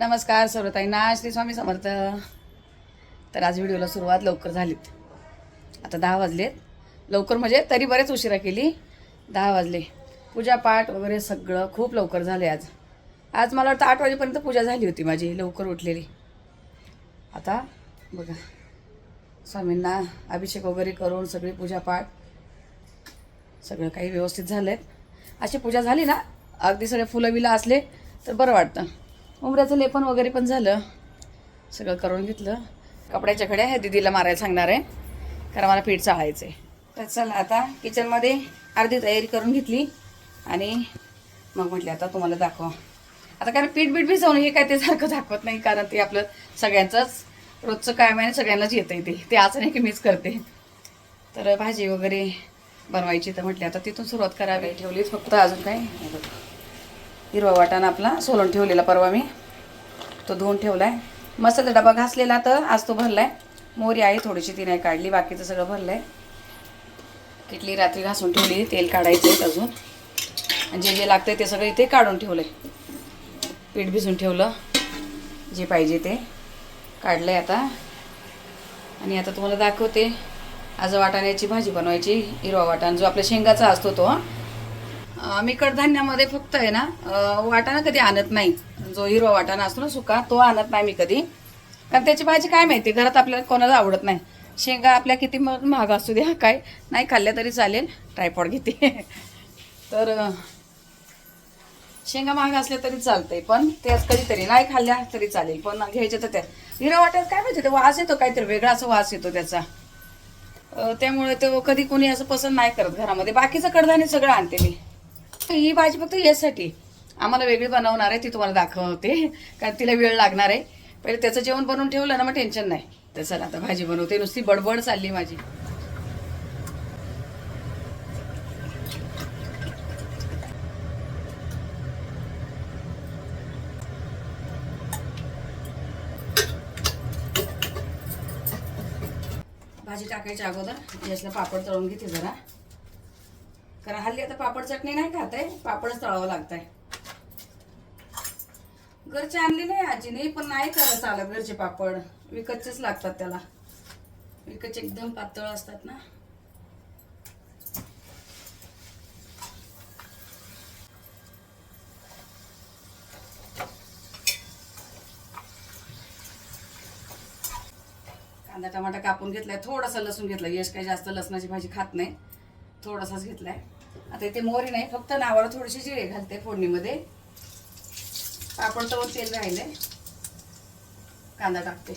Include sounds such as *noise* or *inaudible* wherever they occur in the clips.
नमस्कार सर्वताईंना श्री स्वामी समर्थ. तर आज व्हिडिओला सुरुवात लवकर झालीत. आता दहा वाजलेत. लवकर म्हणजे तरी बरेच उशिरा केली. दहा वाजले. पूजापाठ वगैरे सगळं खूप लवकर झाले आज. आज मला वाटतं आठ वाजेपर्यंत पूजा झाली होती माझी लवकर उठलेली. आता बघा. स्वामींना अभिषेक वगैरे करून सगळी पूजापाठ सगळं काही व्यवस्थित झालं आहे अशी पूजा झाली ना अगदी सगळे फुलं बिलं असले तर बरं वाटतं. उमऱ्याचं लेपन वगैरे पण झालं. सगळं करून घेतलं. कपड्याच्या घड्या ह्या दिदीला मारायला सांगणार आहे. कारण मला पीठ चाळायचं आहे तर चला आता किचनमध्ये अर्धी तयारी करून घेतली. आणि मग म्हटले आता तुम्हाला दाखवा. आता कारण पीठ बीठ भिजवून हे काय ते सारखं दाखवत नाही. कारण ते आपलं सगळ्यांचंच रोजचं काय आहे सगळ्यांनाच येतं आहे ते. ते असं नाही की मीच करते. तर भाजी वगैरे बनवायची तर म्हटली आता तिथून सुरुवात करावी. ठेवलीच फक्त अजून काय? नाही हिरवा वाटाणा आपला सोलून ठेवलेला परवा मी. तो धुवून ठेवला आहे मसाला डबा घासलेला तर आज तो भरला आहे मोरी आहे थोडीशी ती नाही काढली बाकीचं सगळं भरलं आहे किटली रात्री घासून ठेवली तेल काढायचं आहे अजून. आणि जे जे लागतं ते सगळं इथे काढून ठेवलं आहे पीठ भिजून ठेवलं जे पाहिजे ते. काढलं आहे आता. आणि आता तुम्हाला दाखवते आज वाटाण्याची भाजी बनवायची हिरवा वाटाणा जो आपल्या शेंगाचा असतो तो मी कडधान्यामध्ये फक्त आहे ना वाटाणा कधी आणत नाही. जो हिरवा वाटाणा असतो ना सुका तो आणत नाही मी कधी. कारण त्याची भाजी काय माहिती घरात आपल्याला कोणाला आवडत नाही. शेंगा आपल्या किती महाग असू द्या काय नाही खाल्ल्या तरी चालेल. ट्रायपॉड घेते. *laughs* तर शेंगा महाग असल्या तरी चालतंय पण त्याच कधीतरी नाही खाल्ल्या तरी चालेल. पण घ्यायचे तर त्या. हिरवा वाट्यात काय माहिती ते वास येतो काहीतरी वेगळा असा वास येतो त्याचा. त्यामुळे तो कधी कोणी असं पसंत नाही करत घरामध्ये. बाकीचं कडधान्य सगळं आणते मी. ही भाजी फक्त यासाठी. आम्हाला वेगळी बनवणार आहे ती तुम्हाला दाखवते. कारण तिला वेळ लागणार आहे. पहिले त्याचं जेवण बनवून ठेवलं ना मग टेन्शन नाही. तर चला आता भाजी बनवते. नुसती बडबड चालली माझी. भाजी टाकायच्या अगोदर गॅसला पापड तळून घेते जरा. कारण हल्ली आता पापड चटणी नाही खात आहे पापडच तळावं लागत आहे घरचे आणली नाही आजीने पण नाही करत आलं घरचे पापड. विकतचेच लागतात त्याला. विकतचे एकदम पातळ असतात ना. कांदा टमाटा कापून घेतलाय थोडासा लसूण घेतला यश काही जास्त लसणाची भाजी खात नाही. थोडासाच घेतलाय. आता इथे मोहरी नाही फक्त नावाला थोडीशी जिरे घालते फोडणीमध्ये. पापड तवर तेल राहिले कांदा टाकते.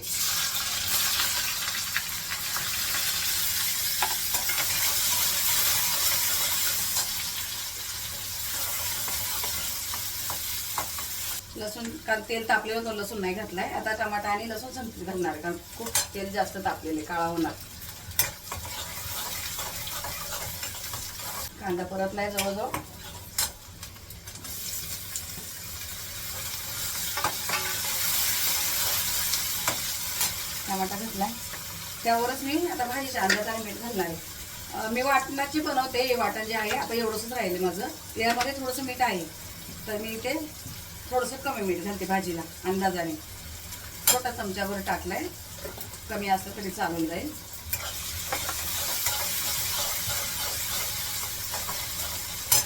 लसूण कारण तेल तापलेलं तो लसूण नाही घातलाय. आता टमाटा आणि लसूण संपली घालणार कारण खूप तेल जास्त तापलेले काळा होणार. कांदा परतलाय जवळजवळ. टमाटा घेतलाय. त्यावरच मी आता भाजीच्या अंदाज आणि मीठ घालणार आहे. मी वाटणाची बनवते हे वाटण जे आहे आता एवढंसंच राहिले माझं. यामध्ये थोडंसं मीठ आहे. तर मी इथे थोडंसं कमी मीठ घालते भाजीला अंदाजाने. छोटा चमच्यावर टाकलाय. कमी असलं तरी चालून जाईल.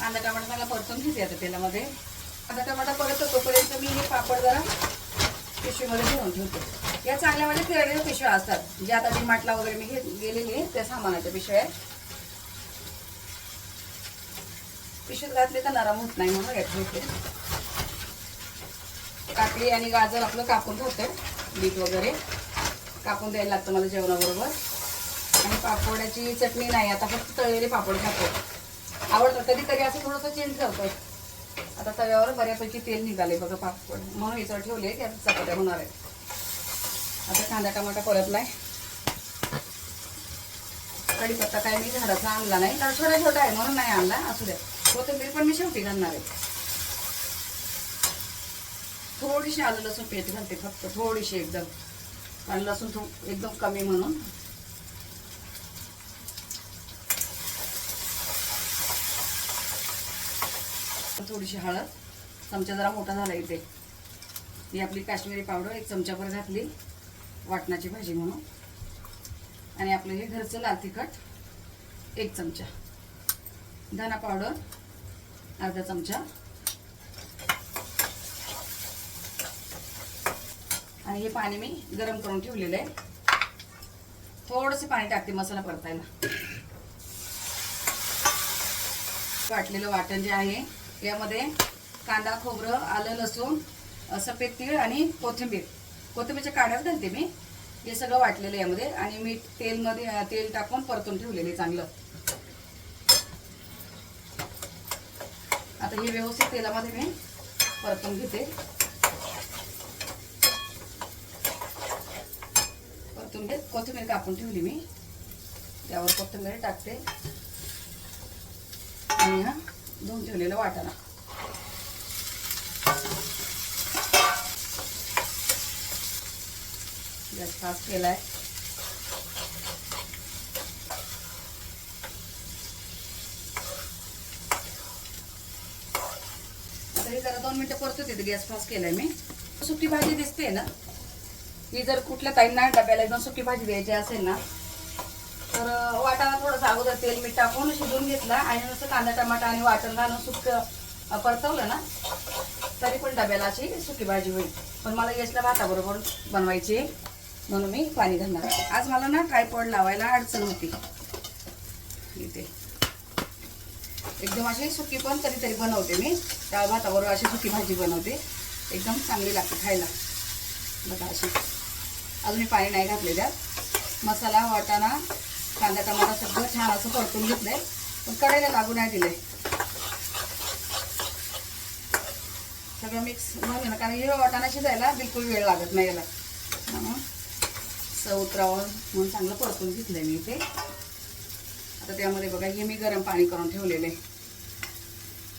कांदा टमाटा मला परतून घेते आता तेलामध्ये. कांदा टमाटा परत तोपर्यंत मी हे पापड जरा पिशवीमध्ये घेऊन ठेवते. या चांगल्या म्हणजे तिरड्या पिशव्या असतात. जे आता डिमार्टला वगैरे मी घेत गेलेली आहे त्या सामानाच्या पिशव्या आहेत. पिशवीत घातले तर नरम होत नाही म्हणून यात होते काकडी आणि गाजर आपलं कापून ठेवते बीट वगैरे. कापून द्यायला लागतं मला जेवणाबरोबर. आणि पापडाची चटणी नाही आता फक्त तळलेले पापड खातो. आवडतं. कधी कधी असं थोडंसं चेंज करतो आता तव्यावर बऱ्यापैकी तेल निघाले बघा पापड म्हणून याच्यावर ठेवले की आता चपात्या होणार आहेत. आता कांदा टमाटा परतलाय. कढीपत्ता काय मी झाडाचा आणला नाही. तर छोटा छोटा आहे म्हणून नाही आणला. असू द्या. कोथिंबीर पण मी शेवटी घालणार आहे. थोडीशी आलं लसूण पेस्ट घालते फक्त. थोडीशी एकदम. आणि लसूण थो एकदम कमी म्हणून. थोडीशी हळद चमचा जरा मोठा झाला इथे. ही आपली काश्मीरी पावडर एक चमच्याभर घातली वाटणाची भाजी म्हणून. आणि आपलं हे घरचं लाल तिखट एक चमचा. धना पावडर अर्धा चमचा. आणि हे पाणी मी गरम करून ठेवलेलं आहे. थोडंसं पाणी टाकते मसाला परतायला. वाटलेलं वाटण जे आहे यामध्ये कांदा खोबरं आलं लसूण सफेद तीळ आणि कोथिंबीर. कोथिंबीरच्या काढ्याच घालते मी. हे सगळं वाटलेलं आहे यामध्ये आणि मीठ तेलमध्ये तेल टाकून परतून ठेवलेले चांगलं. आता हे व्यवस्थित तेलामध्ये मी परतून घेते. परतून घेत कोथिंबीर कापून ठेवली मी. त्यावर कोथिंबीर टाकते. भाजून ठेवलेला वाटाणा. गॅस फास्ट केलाय. आता हे जरा दोन मिनिटं परतू देते गॅस फास्ट केलाय मी. सुकी भाजी दिसते ना? ही जर कुठल्या ताईंना डब्याला एकदम सुकी भाजी द्यायची असेल ना तर वाटाणा थोडंसं अगोदर तेल मीठ टाकून शिजून घेतला आणि नुसतं कांदा टमाटा आणि वाटण घालून सुकं परतवलं ना तरी पण डब्याला अशी सुकी भाजी होईल. पण मला यशला भाताबरोबर बनवायची आहे, म्हणून मी पाणी घालणार आज मला ना ट्रायपॉड लावायला अडचण होती. इथे. एकदम अशी सुकी पण कधीतरी बनवते मी. त्या भाताबरोबर अशी सुकी भाजी बनवते. एकदम चांगली लागते खायला. बघा अशी. अजून पाणी नाही घातले त्यात. मसाला वाटाणा कांदा टमाटा सगळं छान असं परतून घेतलंय. पण कढईला लागू नाही दिलंय. सगळं मिक्स झालं ना कारण हे वाटाणा शिजायला बिलकुल वेळ लागत नाही याला. म्हणून चव उतरावं म्हणून चांगलं परतून घेतलंय मी इथे. आता त्यामध्ये बघा हे मी गरम पाणी करून ठेवलेलं आहे.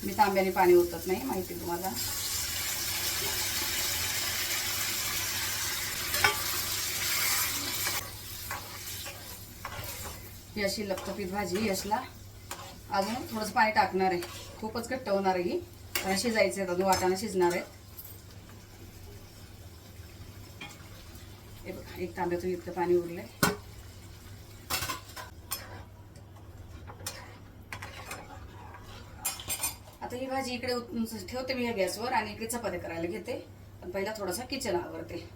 मी तांब्याने पाणी ओतत नाही माहिती आहे तुम्हाला. ही अशी लखपीत भाजी यशला अजून थोडंसं पाणी टाकणार आहे. खूपच घट्ट होणार आहे ही. कारण शिजायचे आहेत अजून वाटाणा शिजणार आहेत. हे बघा एक तांब्यातून इतकं पाणी उरलंय. आता ही भाजी इकडे ठेवते मी ह्या गॅसवर आणि इकडे चपात्या करायला घेते. पण पहिला थोडासा किचन आवरते.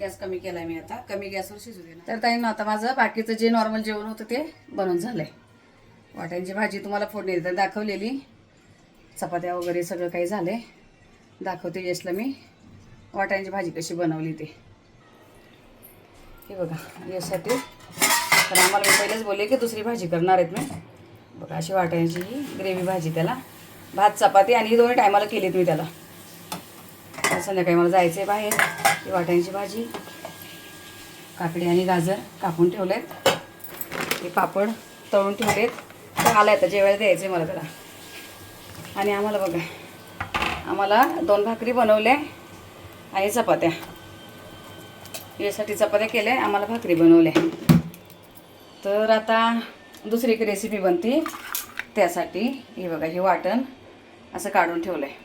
गॅस कमी केलाय मी आता. कमी गॅसवर शिजू देणार. तर ताई आता माझं बाकीचं जे नॉर्मल जेवण होतं ते बनवून झालंय. वाट्यांची भाजी तुम्हाला फोडणी देतात दाखवलेली. चपात्या वगैरे सगळं काही झालंय. दाखवते यशला मी. वाट्यांची भाजी कशी बनवली ते. हे बघा यासाठी तर आम्हाला मी पहिलेच बोलले की दुसरी भाजी करणार आहेत मी. बघा अशी वाटायची ही ग्रेव्ही भाजी त्याला. भात चपाती आणि दोन्ही टायमाला केलीत मी त्याला. तर संध्याकाळी मला जायचं आहे बाहेर ही वाटाण्याची भाजी काकडी आणि गाजर कापून ठेवलेत. हे पापड तळून ठेवलेत. तर आला आता जेवायला द्यायचं आहे मला त्याला. आणि आम्हाला बघा आम्हाला दोन भाकरी बनवल्या आणि चपात्या. यासाठी चपात्या केल्या आम्हाला भाकरी बनवल्या. तर आता दुसरी एक रेसिपी बनते. त्यासाठी हे बघा हे वाटण असं काढून ठेवलं आहे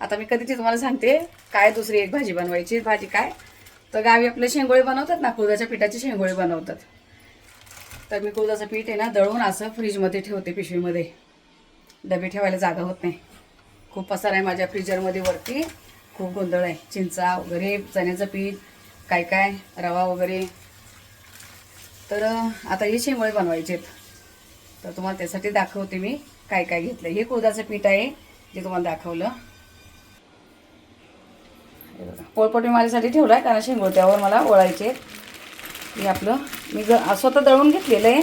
आता मी कधीची तुम्हाला सांगते काय दुसरी एक भाजी बनवायची भाजी काय? तर गावी आपले शेंगोळे बनवतात ना कुळदाच्या पिठाचे शेंगोळे बनवतात. तर मी कुळदाचं पीठ आहे ना दळून असं फ्रीजमध्ये ठेवते पिशवीमध्ये. डबे ठेवायला जागा होत नाही. खूप पसार आहे माझ्या फ्रीजरमध्ये वरती. खूप गोंधळ आहे. चिंचा वगैरे चण्याचं पीठ काय काय रवा वगैरे. तर आता हे शेंगोळे बनवायचे आहेत. तर तुम्हाला त्यासाठी दाखवते मी काय काय घेतलं हे कुळदाचं पीठ आहे जे तुम्हाला दाखवलं. हे बघा माझ्यासाठी ठेवलं आहे कारण शेंगोट्यावर मला ओळायचे. हे आपलं मी ग स्वतः दळून घेतलेलं आहे.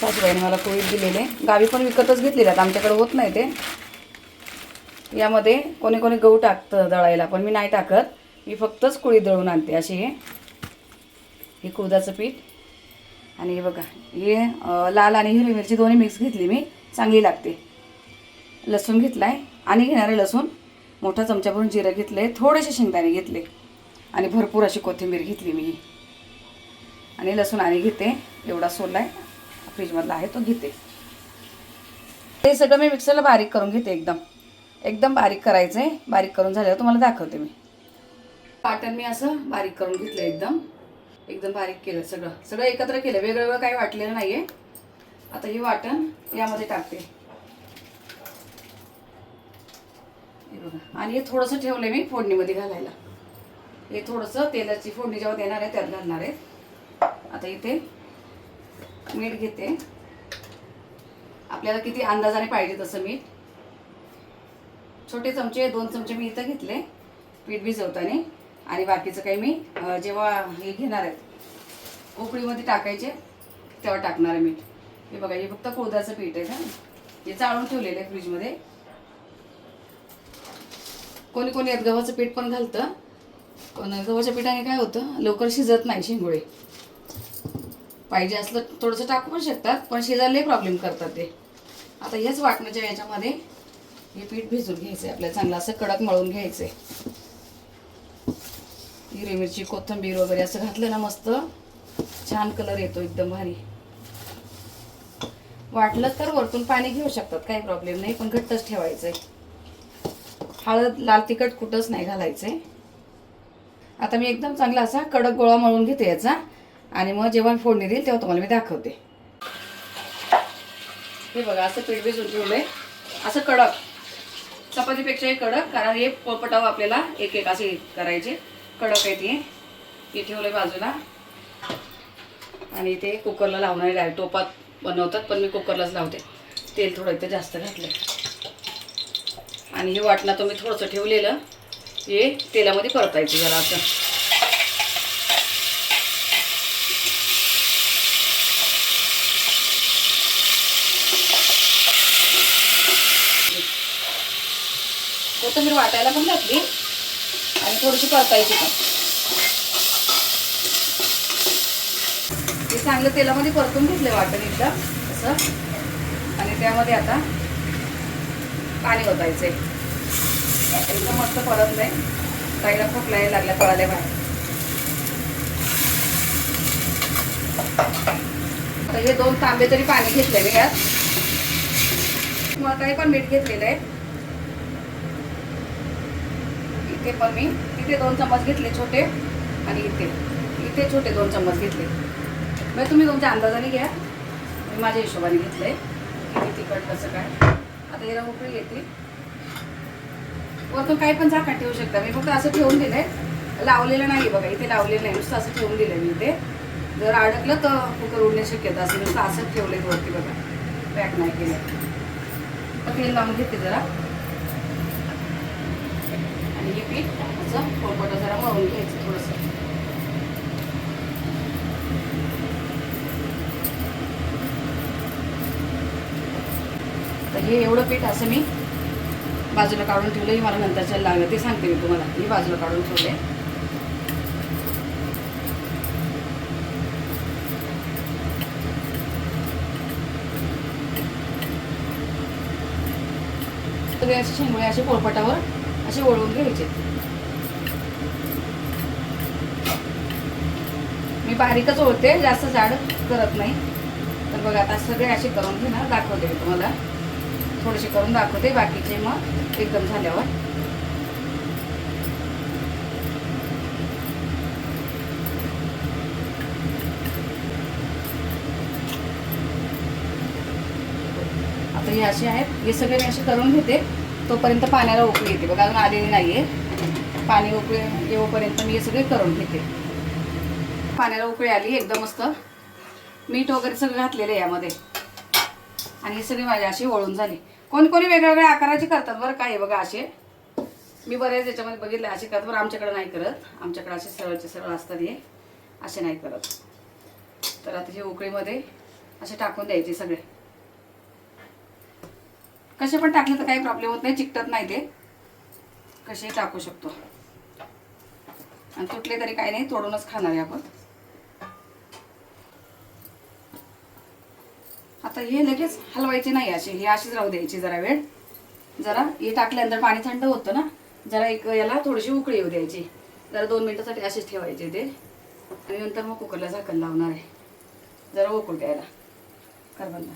सासूबाईने मला कोळीत दिलेले. गावी पण विकतच घेतलेले आहेत आमच्याकडे होत नाही ते. यामध्ये कोणी कोणी गहू टाकतं दळायला पण मी नाही टाकत. मी फक्तच कुळी दळून आणते अशी हे. हे कुळदाचं पीठ. आणि हे बघा हे लाल आणि हिरवी मिरची दोन्ही मिक्स घेतली मी. चांगली लागते. लसूण घेतला आहे आणि घेणारे लसूण. मोठा चमचा भरून जिरं घेतले थोडेसे शेंगदाणे घेतले. आणि भरपूर अशी कोथिंबीर घेतली मी. आणि लसूण आणि घेते एवढा सोला आहे. फ्रीजमधला आहे तो घेते. हे सगळं मी मिक्सरला बारीक करून घेते एकदम. एकदम बारीक करायचं आहे बारीक करून झाल्यावर तुम्हाला दाखवते मी. पाटण मी असं बारीक करून घेतलं एकदम. एकदम बारीक केलं सगळं. सगळं एकत्र केलं. वेगळं वेगळं काही वाटलेलं नाही आहे आता हे वाटण यामध्ये टाकते. हे बघा. आणि हे थोडंसं ठेवलं मी फोडणीमध्ये घालायला. हे थोडंसं तेलाची फोडणी जेव्हा देणार आहे त्यात घालणार आहे. आता इथे मीठ घेते. आपल्याला किती अंदाजाने पाहिजे तसं मीठ. छोटे चमचे दोन चमचे मी इथं घेतले. पीठ भिजवताना. आणि बाकीचं काही मी जेव्हा हे घेणार आहेत उकळीमध्ये टाकायचे तेव्हा टाकणार आहे मीठ. हे बघा हे फक्त कोदाचं पीठ आहे का? हे चाळून ठेवलेलं आहे फ्रीजमध्ये. कोणी कोणी यात गव्हाचं पीठ पण घालतं. पण गव्हाच्या पिठाने काय होतं लवकर शिजत नाही शेंगोळे. पाहिजे असलं थोडंसं टाकू पण शकतात पण शिजायला प्रॉब्लेम करतात ते. आता हेच वाटण्याच्या याच्यामध्ये हे पीठ भिजून घ्यायचं आहे आपल्याला चांगलं असं कडक मळून घ्यायचं आहे हिरवी मिरची कोथिंबीर वगैरे असं घातलं ना मस्त छान कलर येतो एकदम भारी. वाटलं तर वरतून पाणी घेऊ शकतात काही प्रॉब्लेम नाही पण घट्टच ठेवायचं आहे हळद लाल तिखट कुठंच नाही घालायचंय आता मी एकदम चांगला असा कडक गोळा मळून घेते याचा. आणि मग जेव्हा फोडणी देईल तेव्हा तुम्हाला मी दाखवते. हे बघा असं पीठ भिजून ठेवलंय. असं कडक. चपातीपेक्षाही कडक कारण हे पटाव आपल्याला एक एक असे करायचे. कडक आहे ते. हे ठेवलंय बाजूला. आणि ते कुकरला लावणार आहे. डायरेक्ट टोपात बनवतात पण मी कुकरलाच लावते. तेल थोडं इथं जास्त घातलं आणि हे वाटणं तुम्ही थोडंसं ठेवलेलं. हे तेलामध्ये परतायचं जरा असं कोथंबीर वाटायला पण घातली. आणि थोडीशी परतायची पण. हे चांगलं तेलामध्ये परतून घेतलं वाटण एकदा असं. आणि त्यामध्ये आता पाणी ओतायचंय. एकदम मस्त परत नाही. ताईला खूप यायला लागल्या पळाल्या बाहेर. आता हे दोन तांबे तरी पाणी घेतलेले यात मग काही पण मीठ घेतलेलं आहे. इथे पण मी. इथे दोन चम्मच घेतले छोटे आणि इथे. इथे छोटे दोन चम्मच घेतले. मग तुम्ही तुमच्या अंदाजाने घ्या. मी माझ्या हिशोबाने घेतलंय. किती तिखट कसं काय? आता याला उकळी येते वरतून काही पण झाकण ठेवू शकता. मी फक्त असं ठेवून आहे लावलेलं नाही बघा इथे लावलेलं नाही. नुसतं असं ठेवून दिलं मी इथे. जर अडकलं तर कुकर उडण्याची शक्यता. असेल नुसतं असंच ठेवलंय वरती बघा. पॅक नाही केलं. तेल लावून घेते जरा. आणि हे पीठ असं पोळपट जरा मळून घ्यायचं थोडंसं. हे एवढं पीठ असं मी बाजूला काढून ठेवलं हे मला नंतरच्या लागलं ते सांगते मी तुम्हाला. मी बाजूला काढून ठेवले सगळे असे शेंगुळे असे पोळपटावर असे ओळवून घ्यायचे. मी बारीकच ओळते जास्त जाड करत नाही. तर बघा आता सगळे असे करून घेणार दाखवते मी तुम्हाला. थोडेसे करून दाखवते बाकीचे मग एकदम झाल्यावर. आता हे असे आहेत हे सगळे मी असे करून घेते. तोपर्यंत पाण्याला उकळी येते. बघा अजून आलेली नाही आहे पाणी उकळी येऊपर्यंत मी हे सगळे करून घेते. पाण्याला उकळी आली एकदम मस्त. मीठ वगैरे सगळं घातलेलं आहे यामध्ये. आणि हे सगळे माझे असे वळून झाले. कोण कोणी वेगवेगळ्या आकाराचे करतात बरं काय बघा असे. मी बरेच याच्यामध्ये बघितले असे करतात बरं आमच्याकडे नाही करत. आमच्याकडे असे सरळचे सरळ असतात हे. असे नाही करत. तर आता हे उकळीमध्ये असे टाकून द्यायचे सगळे. कसे पण टाकले तर काही प्रॉब्लेम होत नाही चिकटत नाही ते. कसे टाकू शकतो. आणि तुटले तरी काही नाही तोडूनच खाणार आहे आपण. आता हे लगेच हलवायचे नाही असे. ही अशीच राहू द्यायची जरा वेळ. जरा हे टाकल्यानंतर पाणी थंड होतं ना जरा एक याला थोडीशी उकळी येऊ द्यायची. जरा दोन मिनिटासाठी असेच ठेवायचे ते. आणि नंतर मग कुकरला झाकण लावणार आहे. जरा उकळू द्यायला. करबंदा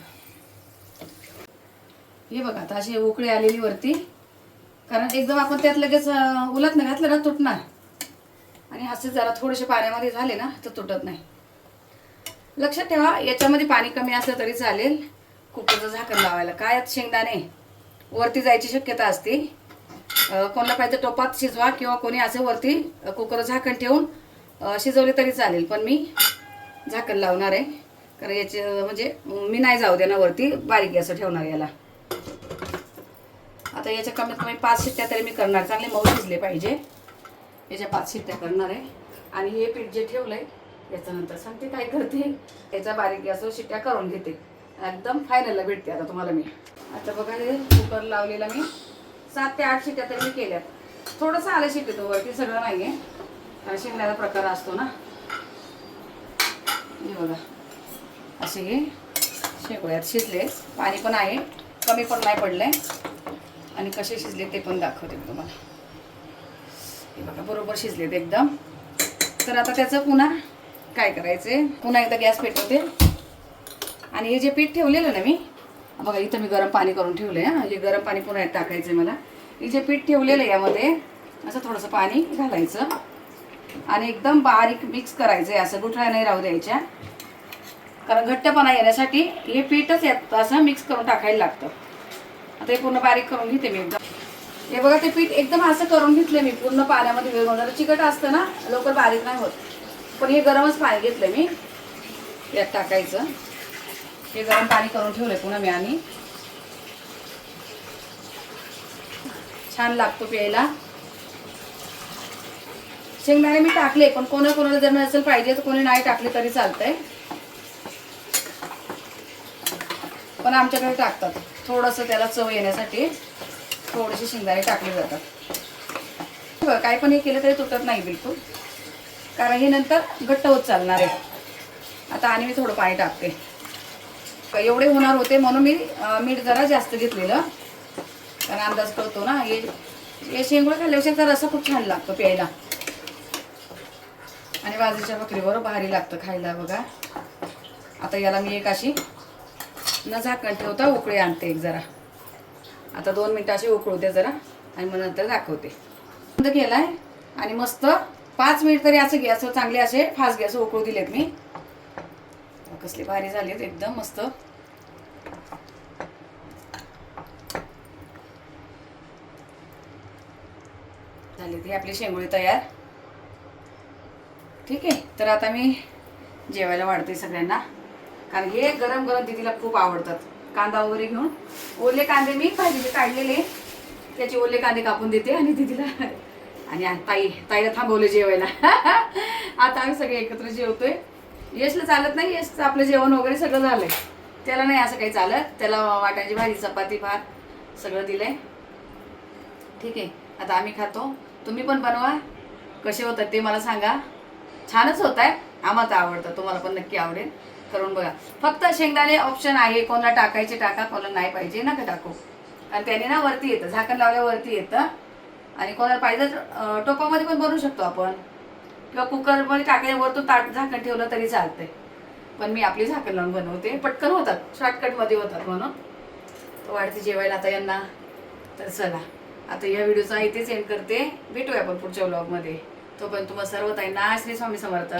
हे बघा आता अशी उकळी आलेली वरती. कारण एकदम आपण त्यात लगेच उलत उलटणं घातलं ना तुटणार. आणि असे जरा थोडेसे पाण्यामध्ये झाले ना तर तुटत नाही. लक्षात ठेवा याच्यामध्ये पाणी कमी असलं तरी चालेल. कुकरचं झाकण लावायला. काय आहेत शेंगदाणे? वरती जायची शक्यता असते. कोणाला पाहिजे टोपात शिजवा किंवा कोणी असं वरती कुकर झाकण ठेवून शिजवले तरी चालेल. पण मी झाकण लावणार आहे. कारण याचे म्हणजे मी नाही जाऊ देणार वरती. बारीक गॅस ठेवणार याला. आता याच्या कमीत कमी पाच शिट्ट्या तरी मी करणार. चांगले मऊ शिजले पाहिजे. याच्या पाच शिट्ट्या करणार आहे. आणि हे पीठ जे ठेवलं आहे याच्यानंतर सांगते काय करते. याच्या बारीक गॅसवर शिट्ट्या करून घेते. एकदम फायनलला भेटते आता तुम्हाला मी. आता बघा हे कुकर लावलेला मी. सात ते आठ शिट्ट्या तरी मी केल्यात. थोडंसं आलं शिट्टी वरती सगळं नाही आहे कारण शिकण्याचा प्रकार असतो ना. हे बघा. असे हे शेकोळ्यात शिजले. पाणी पण आहे. कमी पण नाही पडलंय. आणि कसे शिजले ते पण दाखवते तुम्हाला. हे बघा बरोबर शिजलेत एकदम. तर आता त्याचं पुन्हा काय करायचं? पुन्हा एकदा गॅस पेटवते. आणि हे जे पीठ ठेवलेलं ना मी बघा इथं मी गरम पाणी करून ठेवलं आहे हे गरम पाणी पुन्हा टाकायचं आहे मला. हे जे पीठ ठेवलेलं आहे यामध्ये असं थोडंसं पाणी घालायचं. आणि एकदम बारीक मिक्स करायचं आहे असं गुठळ्या नाही राहू द्यायच्या. कारण घट्टपणा येण्यासाठी हे पीठच यात असं मिक्स करून टाकायला लागतं. आता हे पूर्ण बारीक करून घेते मी एकदम. हे बघा ते पीठ एकदम असं करून घेतलं मी. पूर्ण पाण्यामध्ये वेगळं. चिकट असतं ना लवकर बारीक नाही होत. पण हे गरमच पाणी घेतलं मी. यात टाकायचं. हे गरम पाणी करून ठेवलंय पुन्हा मी आणि. छान लागतो प्यायला. शेंगदाणे मी टाकले पण कोणा कोणाला जर नसेल पाहिजे तर कोणी नाही टाकले तरी चालतंय. पण आमच्याकडे टाकतात. थोडंसं त्याला चव येण्यासाठी थोडेसे शेंगदाणे टाकले जातात. काय पण हे केलं तरी तुटत नाही बिलकुल. कारण हे नंतर घट्ट होत चालणार आहे. आता आणि मी थोडं पाणी टाकते. एवढे होणार होते म्हणून मी मीठ जरा जास्त घेतलेलं. कारण अंदाज कळतो ना हे हे शेंगोळे खाल्ल्यापेक्षा तर असं खूप छान लागतो प्यायला. आणि बाजरीच्या भाकरीबरोबर भारी लागतं खायला बघा. आता याला मी एक अशी न झाकण ठेवता उकळी आणते एक जरा. आता दोन मिनटं अशी उकळू दे जरा आणि मग नंतर दाखवते बंद केलाय आणि मस्त पाच मिनिट तरी असं गॅस चांगले असे फास्ट गॅस उकळू दिलेत मी. कसले भारी झालेत एकदम मस्त. झाली ती आपली शेंगोळी तयार. ठीक आहे तर आता मी जेवायला वाढते सगळ्यांना. कारण हे गरम गरम दिदीला खूप आवडतात. कांदा वगैरे घेऊन. ओले कांदे मी भाजीचे काढलेले. त्याचे ओले कांदे कापून देते आणि दिदीला आणि ताई ताईला थांबवले जेवायला. *laughs* आता आम्ही सगळे एकत्र जेवतोय. यशला चालत नाही यशचं आपलं जेवण वगैरे सगळं झालंय. त्याला नाही असं काही चालत. त्याला वाटायची भाजी चपाती भात सगळं दिलंय. ठीक आहे आता आम्ही खातो. तुम्ही पण बनवा. कसे होतात ते मला सांगा. छानच होत आहे. आम्हाला तर आवडतं. तुम्हाला पण नक्की आवडेल. करून बघा. फक्त शेंगदाणे ऑप्शन आहे. कोणाला टाकायचे टाका. कोणाला नाही पाहिजे. नका टाकू. आणि त्याने ना वरती येतं. झाकण लावल्यावर वरती येतं. आणि कोणाला पाहिजे तर, टोपामध्ये पण बनवू शकतो आपण. किंवा कुकरमध्ये टाकल्या वरतून ताट झाकण ठेवलं तरी चालते पण मी आपली झाकण लावून बनवते. पटकन होतात. शॉर्टकटमध्ये होतात म्हणून. तर वाढते जेवायला आता यांना. तर चला. आता या व्हिडिओचा इथेच एंड करते. भेटूया आपण पुढच्या व्लॉगमध्ये तोपर्यंत तुम्हाला सर्व ताईंना श्री स्वामी समर्थ.